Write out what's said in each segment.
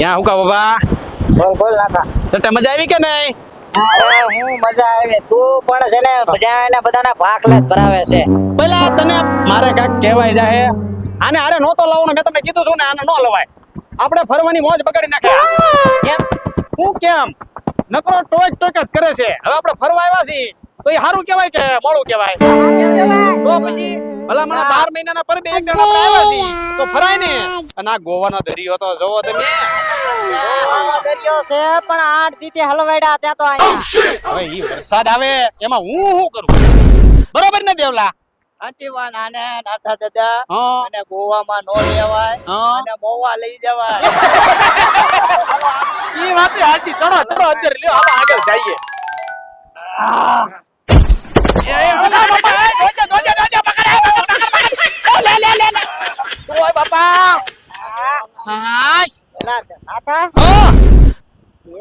ક્યાં હુકા બાબા? બોલ બોલ નાકા ચટ્ટા મજા આવી કે નહીં? હું મજા આવે. તું પણ છે ને બધાને બધાના ભાખલા ભરાવે છે. પેલા તને મારે કાક કહેવાય જાહે. આને આરે નહોતો લાવવાનો મેં તમને કીધું હતું ને આને ન લવાય. આપણે ફરવાની મોજ બગાડી નાખ્યા કેમ? હું કેમ? નકરો ટોચ ટોચ જ કરે છે. હવે આપણે ફરવા આવ્યા છીએ તો એ સારું કહેવાય કે મોડું કહેવાય? તો પછી ભલા મને બાર મહિનાના પર બે એક જણ આવ્યા છીએ તો ફરાય ને. અને આ ગોવાનો દરિયો તો જોવો તમે. દરિયો છે પણ આઠ દીથી હલવાડ્યા ત્યાં તો અહીંયા હવે ઈ વરસાદ આવે એમાં હું શું કરું બરોબર ને દેવલા સાચી વાત આને નાથા દાદા અને ગોવામાં નો લેવાય હા અને મોવા લઈ જવાય ઈ વાત હાચી ચડો ચડો અત્યારે લ્યો હાલો આગળ જઈએ એ, એ, બાપા, નાથા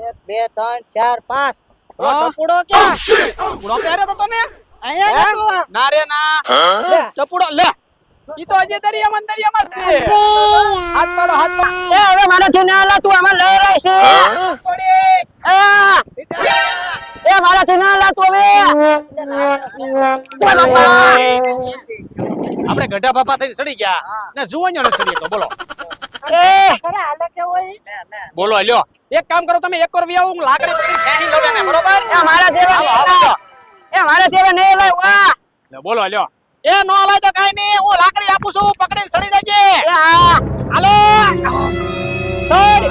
એક બે ત્રણ ચાર પાંચ. ઓ, હા. ટપુડો ક્યાં? ટપુડો પહેર્યો તો તને? અહીંયા ના રે ના. ટપુડો લે. ઈ તો હજી દરિયામાં દરિયામાં છે. હાથ પાડો હાથ પાડો. એ હવે મારાથી ના લા તું આમાં લઈ રહી છે. આ! એ મારાથી ના લા તું હવે. આપણે ગઢા બાપા થઈને સડી ગયા. ને જુઓ ને સડી તો બોલો. બોલો લ્યો. એક કામ કરો તમે એક કરવી આવો હું લાકડી પકડી ખેંચી લઉં એને બરોબર? એ મારા લ્યો. એ મારા દેવા નહીં લાય વાહ. લે, બોલો લ્યો. એ નો લાય તો કાઈ નહીં હું લાકડી આપું છું પકડીને સડી જજે. હાલો. સડ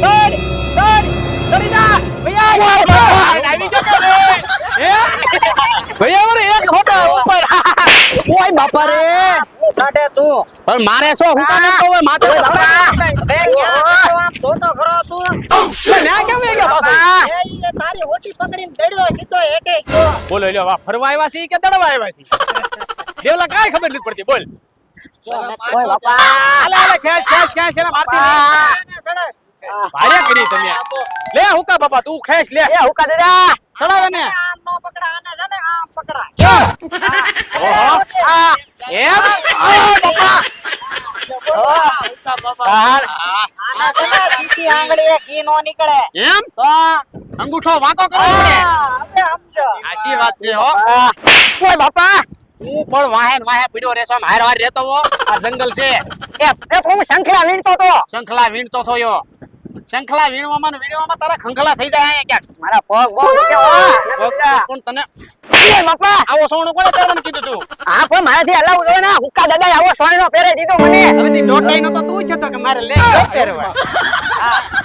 સડ સડ સડી જા. ભૈયા આવી જો કે હે? ભૈયા મારે એક હોટા ઉપર. ઓય બાપા રે? કાટે તું પણ મારે શું હું. કામ તો માથે તો બે ક્યાં છો આમ જોતો ખરો તું ના કેમ એ ગયા પાછો એ ઈ જે તારી હોટી પકડીને દડ્યો સીધો હેઠે ગયો. બોલો લ્યો વા ફરવા આવ્યા છે કે દડવા આવ્યા છે દેવલા કાઈ ખબર નથી પડતી. બોલ. ઓય બાપા. હાલે હાલે ખેંચ ખેંચ ખેંચ એને મારતી નહીં. ભારે કરી તમે લે હુકા બાપા તું ખેંચ લે. એ હુકા દાદા. ચડાવે ને. આમ નો પકડા આને છે ને આમ પકડા ઓહો. આ એમ? ઓ બાપા. અંગૂઠો વાંકો કરો આશી વાત છે હો. ઓય બાપા. હું પણ વાહે વાહે પીડ્યો રેસો હાર હાર રહેતો હો. આ જંગલ છે. એ એ હું શંખલા વીણતો તો. શંખલા વીણતો થયો. શંખલા વીણવામાં ને વીણવામાં તારા ખંખલા થઈ જાય ક્યાંક. મારા પગ બહુ દુખે હો. કોણ તને? એ બાપા. આવો સોનું કોને પહેરવાનું કીધું તું? આ પણ મારાથી હલાવું જોઈએ ને. હુકા દાદા આવો સોયનો પહેરે દીધો મને. હવે તે દોઢ નો તો તું જ હતો કે મારે લે પહેરવા.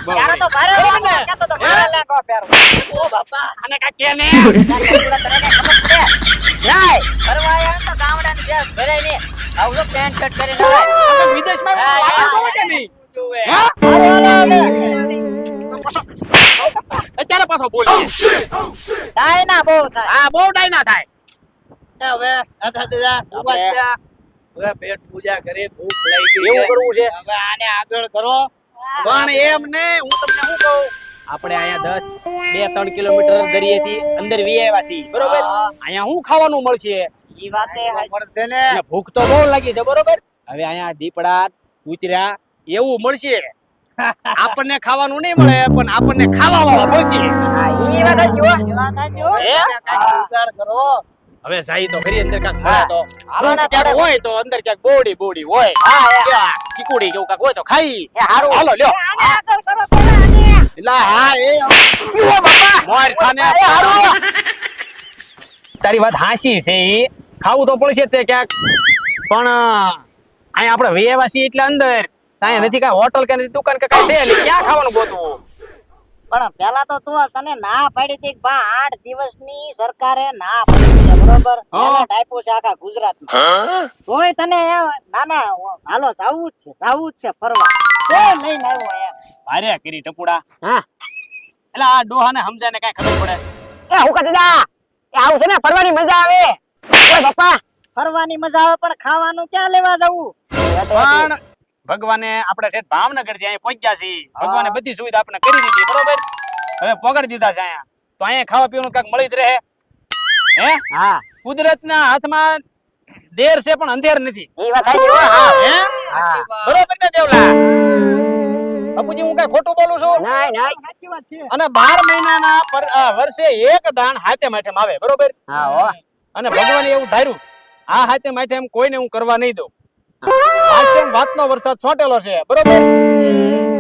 ત્યારે તો ભારે ને? કહેતો તો મારે લેંગો પહેરવો. ઓ બાપા અને કા કે ને? નાય ફરવા આવ્યા તો ગામડાની ગેસ ભરાયની આવું પેન્ટ શર્ટ કરીને આવે વિદેશમાં લાગે હા. કે નહીં? અત્યારે પાછો બોલ. થાય ના બહુ થાય. હા બહુ ડાય ના થાય. હવે. હવે પેટ પૂજા કરી ભૂખ લાગી એવું કરવું છે? હવે આને આગળ કરો. પણ એમ ને હું તમને શું કહું? આપણે અહીંયા દસ બે ત્રણ કિલોમીટર દરિયેથી અંદર વી આવ્યા છીએ. બરોબર? હા. અહીંયા શું ખાવાનું મળશે? ઈ વાતે મળશે ને. ભૂખ તો બહુ લાગી છે બરોબર? હવે અહીંયા દીપડા કૂતરા એવું મળશે. આપણને ખાવાનું નહીં મળે પણ આપણને ખાવા વાળા મળશે હવે જાય તો ફરી અંદર કાંઈક મળે તો. ક્યાંક હોય તો અંદર ક્યાંક બોડી બોડી હોય. ચીકુડી કેવું કાંઈક હોય તો ખાઈ. હાલો લ્યો. તારી વાત હાસી છે ઈ. ખાવું તો પડશે તે ક્યાંક. પણ અહીંયા આપણે વેવાસી એટલે અંદર. અહીંયા નથી કાંઈ હોટલ કે નથી દુકાન કે કાંઈ છે નહીં. ક્યાં ખાવાનું ગોતવું? પણ પેલા તો તું તને ના પાડી હતી કે ભા આઠ દિવસની સરકારે ના પાડી છે બરોબર? ટાઈપો છે આખા ગુજરાતમાં. તોય તને ના ના હાલો જાવું જ છે જાવું જ છે ફરવા. તો લઈને આવ્યો એમ ભારે કરી ટપુડા. હા. એટલે આ ડોહાને સમજાય ને કાંઈ ખબર પડે? એ હું કહી દાદા એ આવું છે ને ફરવાની મજા આવે. ઓય બાપા ફરવાની મજા આવે પણ ખાવાનું ક્યાં લેવા જવું? પણ ભગવાને આપણે છે ભાવનગરથી અહીંયા પહોંચ્યા છીએ. ભગવાને બધી સુવિધા આપણે કરી દીધી બરોબર? હવે પગડ દીધા છે અહીંયા. તો અહીંયા ખાવા પીવાનું કાંક મળી જ રહે. હે? હા. કુદરતના હાથમાં દેર છે પણ અંધેર નથી. એ વાત હાચી હા હે. બરોબર ને દેવલા? બાપુજી હું કઈ ખોટું બોલું છું? નાય નાય. સાચી વાત છે. અને બાર મહિનાના પર- વર્ષે એક દાન હાથે માઠેમ આવે બરોબર? હા અને ભગવાને એવું ધાર્યું આ હાથે માઠેમ કોઈને હું કરવા નહીં દઉં. આશ્રમ વાતનો વરસાદ છોટેલો છે બરોબર?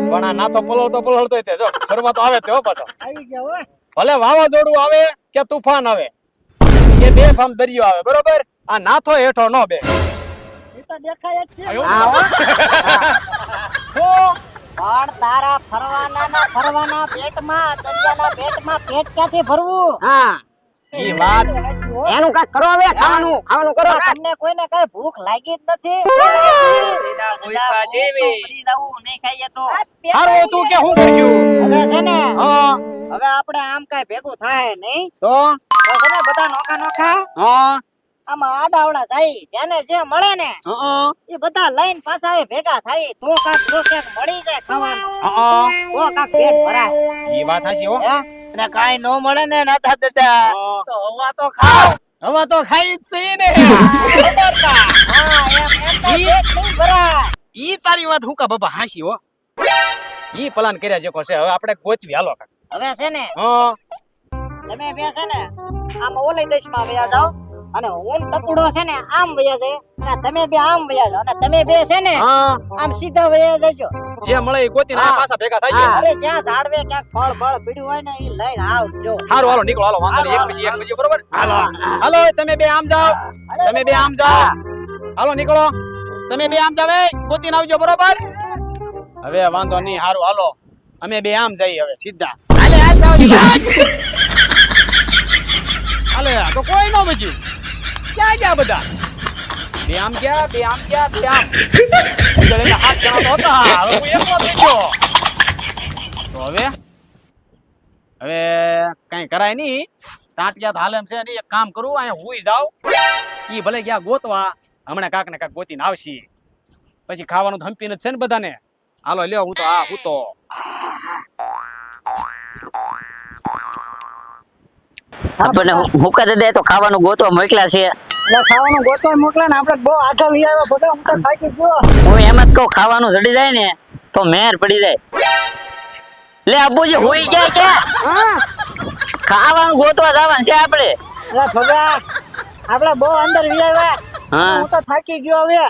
પણ આ નાથો પલળતો પલળતો તે જો ફરવા તો આવે તે હો પાછો. આવી ગયો હો ભલે વાવાઝોડું આવે કે તુફાન આવે કે બે ફામ દરિયો આવે બરોબર? આ નાથો હેઠો ન બે. એ તો દેખાય જ છે. આવો હો. પણ તારા ફરવાના ના ફરવાના પેટમાં દરિયાના પેટમાં પેટ ક્યાંથી ભરવું? હા. ઈ વાત. એનું કાંઈક કરો હવે ખાવાનું ખાવાનું કરો. તમને કોઈને કઈ ભૂખ લાગી જ નથી? હારો તું કે હું કરશું? હવે છે ને હા. હવે આપણે આમ કઈ ભેગું થાય નહીં. તો? તો છે ને બધા નોખા નોખા હા. આમાં આડાવડા જાય જેને જે મળે ને એ બધા લઈને પાછા ભેગા થાય. તો કાક જો મળી જાય ખાવાનું. તો કાક પેટ ભરાય. ઈ વાત હાચી હો? હે? અને નો ન મળે ને નાતા દાદા. તો હવા તો ખાવ. હવા તો ખાઈ જ છે ને. ઈ- તારી વાત હું કા બાપા હાસી હો? ઈ પ્લાન કર્યા જેકો છે. હવે આપણે ગોચવી હાલો. હવે છે ને હા. તમે બે છે ને આમ ઓલી દેશમાં વ્યા જાઓ. અને હું ટપુડો છે ને આમ વયા જાય. અને તમે બે આમ વયા જાઓ. અને તમે બે છે ને આમ સીધા વયા જજો. જે મળે એ ગોતી ના પાછા ભેગા થઈ જાય અરે જ્યાં ઝાડવે ક્યાંક ફળ ફળ પીડ્યું હોય ને એ લઈને આવજો. હારું હાલો નીકળો હાલો વાંધો એક પછી એક પછી બરોબર? હાલો. હાલો તમે બે આમ જાઓ. તમે બે આમ જાઓ. હાલો નીકળો. તમે બે આમ જાવે ગોતી આવજો બરોબર? હવે વાંધો નહીં. હારું હાલો. અમે બે આમ જઈએ હવે સીધા. હાલે હાલ જાવ હાલે તો કોઈ ન બચ્યું ક્યાં ગયા બધા બે આમ ગયા બે ગયા બે આમ ઉજળે હાથ જણા હતા હવે હું એકલો થઈ ગયો તો હવે હવે કઈ કરાય નહીં ટાંટિયા તો હાલે એમ છે ને એક કામ કરું અહીંયા હુઈ જાવ ઈ ભલે ગયા ગોતવા હમણાં કાક ને કાક ગોતીને આવશી પછી ખાવાનું તો હંપીને જ છે ને બધાને હાલો લ્યો હું તો આ હું તો આપણને હુકા દે તો ખાવાનું ગોતવા મોકલ્યા છે. ખાવાનું ગોતવા મોકલા ને આપણે બહુ આગળ લઈ આવ્યા બધા હું તો થાકી ગયો. હું એમ જ કહું ખાવાનું ચડી જાય ને તો મેર પડી જાય. લે અબુજી હોઈ જાય કે? ખાવાનું ગોતવા જવાનું છે આપણે. ભગા આપણે બહુ અંદર વી આવ્યા. હા. તો થાકી ગયો હવે.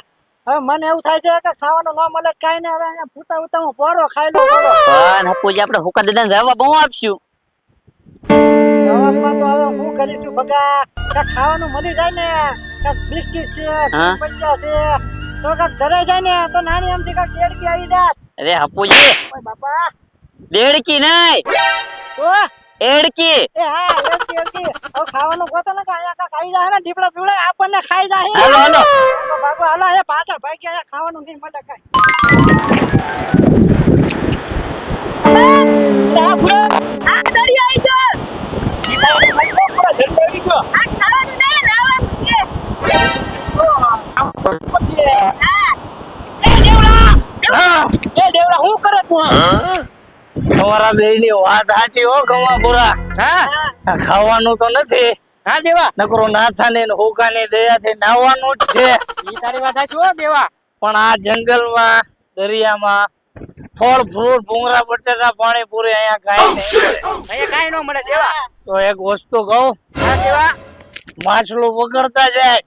હવે મને એવું થાય છે કે ખાવાનું ન મળે કાંઈ ને હવે અહીંયા પૂતા ઉતા હું પોરો ખાઈ લઉં પણ અપુજી આપણે હુકા દાદા જવાબ બહુ આપશું? જવાબમાં તો હવે હું કરીશું ભગા. ખાવાનું મળી જાય ને કાંઈક બિસ્કિટ છે હા. પૈસા છે તો કાંઈક ઘરે જાય ને તો નાની દેડકી આવી જાત અરે અપુજી ઓય બાપા. દેડકી નહીં. તો એડકી. એ હા એડકી એડકી. હવે ખાવાનું ગોતો ને કે અહીંયા કાંઈક આવી જાય ને ઢીપડા પીવડે આપણને ખાઈ જાય. હાલો હાલો. બાબા બાબા હાલો એ પાછા ભાગ્યા અહીંયા ખાવાનું નહીં મળે કાંઈ. તમારા બે ની વાત સાચી હો ખમાપુરા હા? ખાવાનું તો નથી. હા દેવા. નકરો નાથા ને હુકા ની દયાથી નાવાનું જ છે. ઈ તારી વાત સાચી હો દેવા. પણ આ જંગલમાં દરિયામાં ફળ ફ્રૂટ ભૂંગરા બટેટા પાણી પૂરી અહીંયા કાંઈ નહીં. અહીંયા કાઈ ન મળે દેવા. તો એક વસ્તુ કહું. દેવા માછલું પકડતા જાય.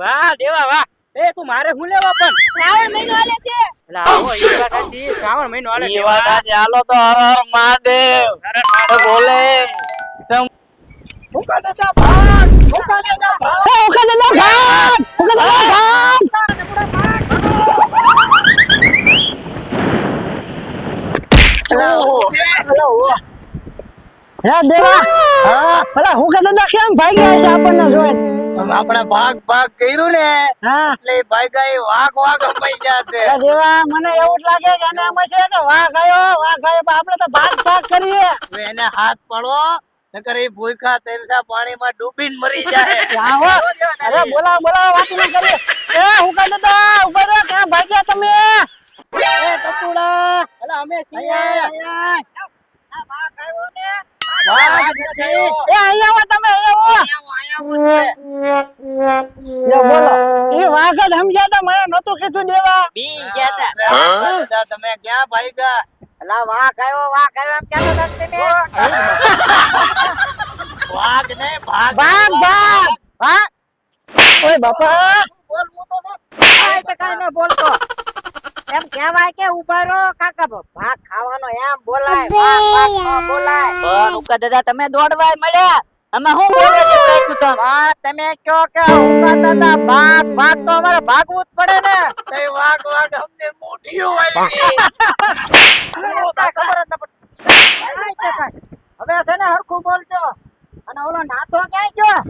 વાહ દેવા વાહ. એ તું મારે હું લેવા પણ? શ્રાવણ મહિનો આલે છે. એટલે આવો ઈ વાત હાચી. શ્રાવણ મહિનો આલે ઈ વાત આજે હાલો તો હર હર મહાદેવ. તો બોલે. ચમ. દાદા ભાગ. ભૂકા દાદા ભાગ. એ દાદા ભાગ. ઉકા દાદા ભાગ. હે દેવા. હા પેલા હુકા દાદા કેમ ભાગ્યા છે આપણને જોઈને? આપણે ભાગ ભાગ કર્યું ને હા. એટલે ભાગ્યા ઈ વાઘ વાઘ અંબાઈ જશે દેવા મને એવું લાગે કે એને એમ છે કે વાઘ આવ્યો વાઘ આવ્યો આપણે તો ભાગ ભાગ કરીએ. એને હાથ પડો નકર ઈ ભૂખા તરસા પાણીમાં ડૂબીને મરી જાય. આવો અરે બોલાવો બોલાવો વાત ન એ ક્યાં ભાગ્યા તમે? એ ટપુડા. એટલે અમે છીએ. એ અહીંયા. આવો તમે અહીંયા આવો લે બોલો. એ વાઘ જ સમજ્યા તા મને નતું કીધું દેવા. બી ગયા તમે ક્યાં ભાઈ ગયા? અલા વાઘ આવ્યો વાઘ આવ્યો એમ કહેતા હતા તમે. વાઘ ને ભાગ. ભાગ ભાગ. હા? ઓય બાપા. બોલવું તો છે. કાંઈ તો કાંઈ ન બોલતો. એમ કહેવાય કે ઊભા રહો કાકા ભાગ ખાવાનો એમ બોલાય ભાગ ભાગ ન બોલાય. પણ ઉકા દાદા તમે દોડવા મળ્યા. અમે હું બોલે છે રાખ્યું તમ હા તમે કયો કે ઊભા દાદા ભાગ ભાગ તો અમારે ભાગવું જ પડે ને. તઈ વાગ વાગ અમને મુઠ્ઠીઓ વાળી ખબર જ ન. કાંઈ તો કાંઈ. હવે છે ને હરખું બોલજો. અને ઓલો નાતો ક્યાંય ગયો?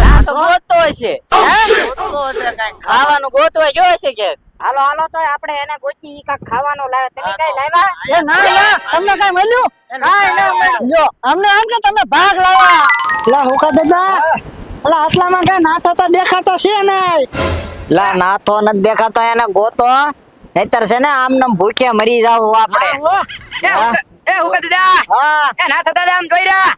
નાતો તો ગોતતો હશે. ગોતવો હશે કાંઈક. ખાવાનું ગોતવા ગયો હશે કે? હાલો હાલો તો આપણે એને ગોચી ઈ કાંઈક ખાવાનું લાવે તમે કઈ લાવ્યા? એ ના ના તમને કઈ મળ્યું? કાંઈ ના મળ્યું. જો અમને એમ કે તમે ભાગ લાવ્યા લા હુકા દાદા. અલા આટલામાં કઈ નાથો તો દેખાતો છે ને લા નાથો ન દેખાતો એને ગોતો. નહીતર છે ને આમ નમ ભૂખે મરી જાવ આપણે. એ ઉકા દાદા. હા. એ નાથો દાદા આમ જોઈ રહ્યા.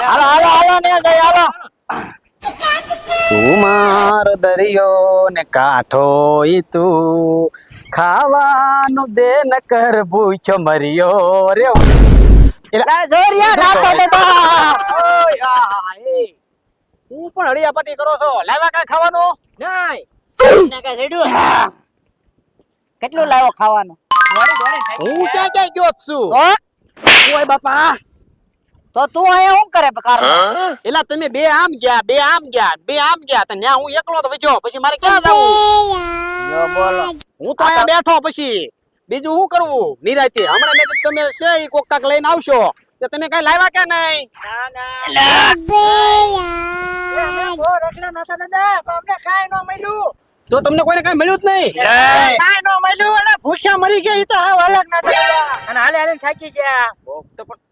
હાલો હાલો હાલો ને જઈ હાલો. તું મારો દરિયો ને કાંઠો ઈ તું. ખાવાનું દે ન કર ભૂખ્યો મર્યો રે. લા જોરિયા નાથો દાદા હું પણ હળિયાપટ્ટી કરો છો. લાવ્યા કાંઈ ખાવાનું? કેટલું લાવ્યો ખાવાનું? હું ક્યાં ક્યાં ગયો છું? ઓય બાપા. તો તું અહીંયા શું કરે પકાર એલા તમે બે આમ ગયા બે આમ ગયા બે આમ ગયા તો ન્યા હું એકલો તો વજો પછી મારે ક્યાં જવું? બોલો. હું તો અહીંયા બેઠો પછી. બીજું શું કરવું? નિરાતે હમણાં મેં તમે છે એ કોક કાક લઈને આવશો. તો તમે કઈ લાવ્યા કે નહીં? બહુ રખડા નતા દાદા પણ અમને કાંઈ ન મળ્યું. તો તમને કોઈને કઈ મળ્યું જ નહીં? કાંઈ ન મળ્યું એટલે ભૂખ્યા મરી ગયા એ તો હાવ અલગ અને હાલે હાલે થાકી ગયા. તો પણ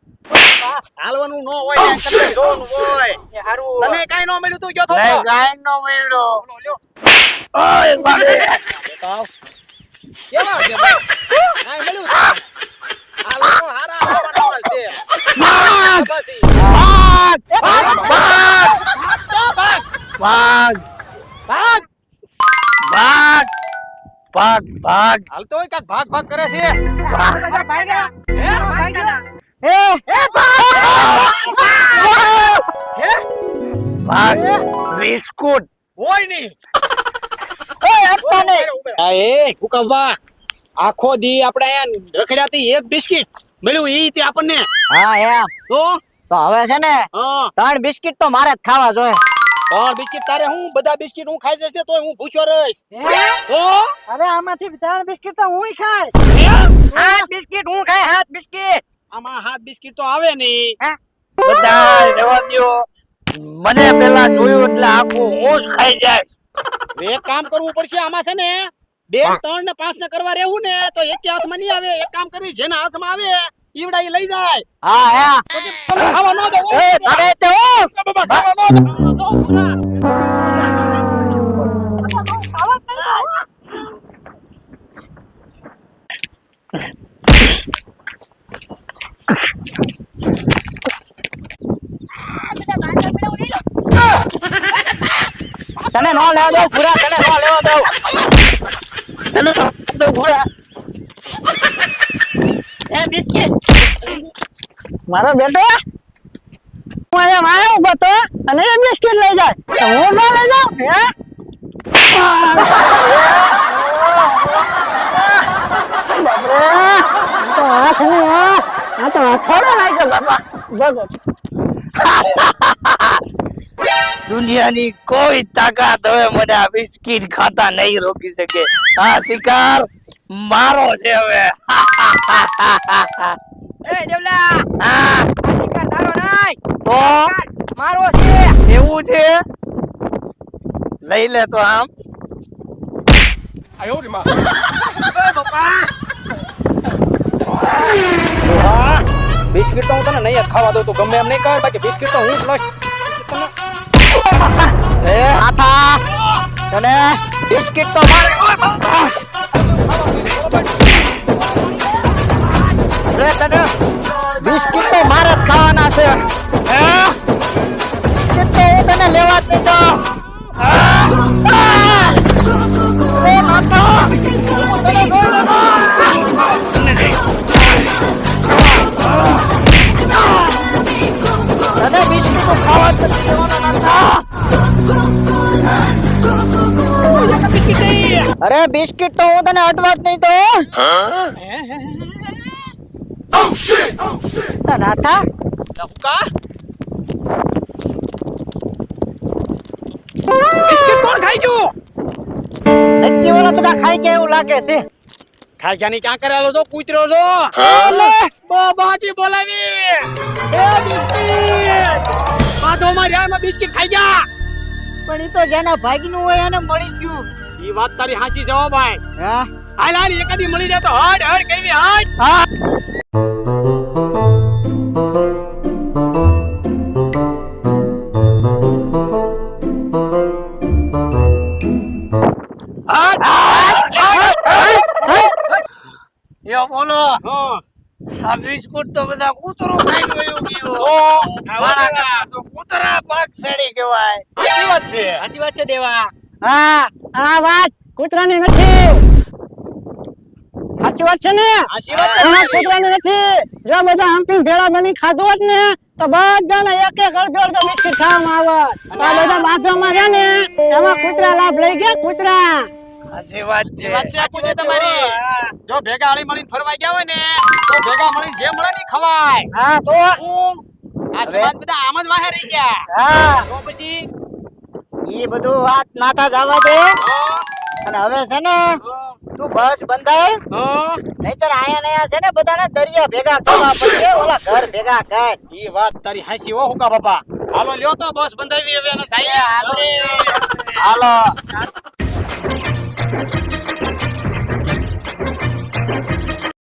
હાલવાનું ન હોય તમે તમને જોવાનું હોય. એ હારું. તમે કાઈ ન મળ્યું તું જો તો નહીં, કાઈ નો મળ્યો. ઓય છે બતાવ કાંઈ મળ્યું લોકો હારા હારા છે. પછી. ભાગ ભાગ ભાગ. ભાગ. ભાગ. હાલતો હોય કાંઈક ભાગ ભાગ કરે છે? હે? ભાગ! બિસ્કુટ. હોય નહીં. નહીં. આ એ આખો દી આપણે અહીંયા રખડ્યાથી એક બિસ્કિટ મળ્યું ઈ તે આપણને. હા એમ. તો? તો હવે છે ને હા. ત્રણ બિસ્કિટ તો મારે જ ખાવા જોઈએ. ત્રણ બિસ્કિટ તારે હું? બધા બિસ્કિટ હું ખાઈ જશે તોય હું ભૂખ્યો રહીશ. તો? અરે આમાંથી ત્રણ બિસ્કિટ તો હું ખાય. હાથ બિસ્કિટ હું ખાય હાથ બિસ્કિટ. આમાં હાથ બિસ્કિટ તો આવે નહીં. બધા રહેવા મને પેલા જોયું એટલે આખું હોશ ખાઈ જાય. એક કામ કરવું પડશે આમાં છે ને બે ત્રણ ને પાંચ ને કરવા રહેવું ને તો એક હાથમાં નહીં આવે. એક કામ કરવી જેના હાથમાં આવે ઈવડા ઈ લઈ જાય. હા હા. ખાવા ન દે તે ખાવા ન દો તને નો લેવા દઉં પૂરા તને નો લેવા દઉં તને નો દઉં પૂરા એ બિસ્કિટ મારો બેટો હું અહીંયા મારે ઊભો તો અને એ બિસ્કિટ લઈ જાય તો હું ન લઈ જાઉં હે બાપરે, આ તો હાથ ને આ તો હથોડો લાગ્યો બાપા. ભગો દુનિયાની કોઈ તાકાત હવે મને આ બિસ્કિટ ખાતા નહીં રોકી શકે. આ શિકાર મારો છે હવે. એ દેવલા આ શિકાર તારો નહીં. તો? મારો છે. એવું છે? લઈ લે તો આમ. બિસ્કિટ તો હું તને નહીં ખાવા દઉં, તો ગમે એમ નહીં કહે બાકી બિસ્કિટ તો હું લઈશ એ હાથા, તને બિસ્કિટ તો મારે રે તને બિસ્કિટ તો મારે જ ખાવાના છે. હે? બિસ્કિટ તો હું તને લેવા જ નહીં દઉં. અરે બિસ્કિટ તો હું તને અડવા જ નહીં તો. નાથા. બિસ્કિટ કોણ ખાઈ ગયું? નક્કી ઓલા બધા ખાઈ ગયા એવું લાગે છે. ખાઈ ગયા ની ક્યાં કરેલો છો? કૂતરો છો? બાબાજી બોલાવી. એ બિસ્કિટ. બાધો માં રહ્યા એમાં બિસ્કિટ ખાઈ ગયા પણ એ તો જેના ભાગનું હોય એને મળી ગયું. ઈ વાત તારી હાસી જવો હો ભાઈ. હા? હાલ હાલ એકાદી મળી જાય તો હડ હડ કરવી હડ યો બોલો. આ બિસ્કુટ તો બધા કૂતરો ખાઈ ગયું. ગયું કૂતરા પાક સડી કહેવાય. સાચી વાત છે. સાચી વાત છે દેવા. હા આ વાત કૂતરાની નથી. સાચી વાત છે ને? સાચી વાત છે. કૂતરાની નથી. જો બધા હંપી ભેળા બની ખાધું હોત ને તો બધાને એક એક અડધો અડધો બિસ્કિટ ખાવામાં આવત. આ બધા બાજુમાં રહ્યા ને એમાં કૂતરા લાભ લઈ ગયા કૂતરા. સાચી વાત છે. વાત છે પૂરી તમારી. જો ભેગા હળી મળીને ફરવા ગયા હોય ને તો ભેગા મળીને જે મળે ને ખવાય. હા તો? હું આ સમાજ બધા આમ જ રહી ગયા. હા. તો પછી? એ બધું વાત નાતા જવા દે. અને હવે છે ને તું બસ બંધાય. નહીતર આયા નયા છે ને બધાને દરિયા ભેગા કરવા oh, ઓલા ઘર ભેગા કર. એ વાત તારી હાસી હો હુકા બાપા. હાલો લ્યો તો બસ બંધાવી હવે હાલો.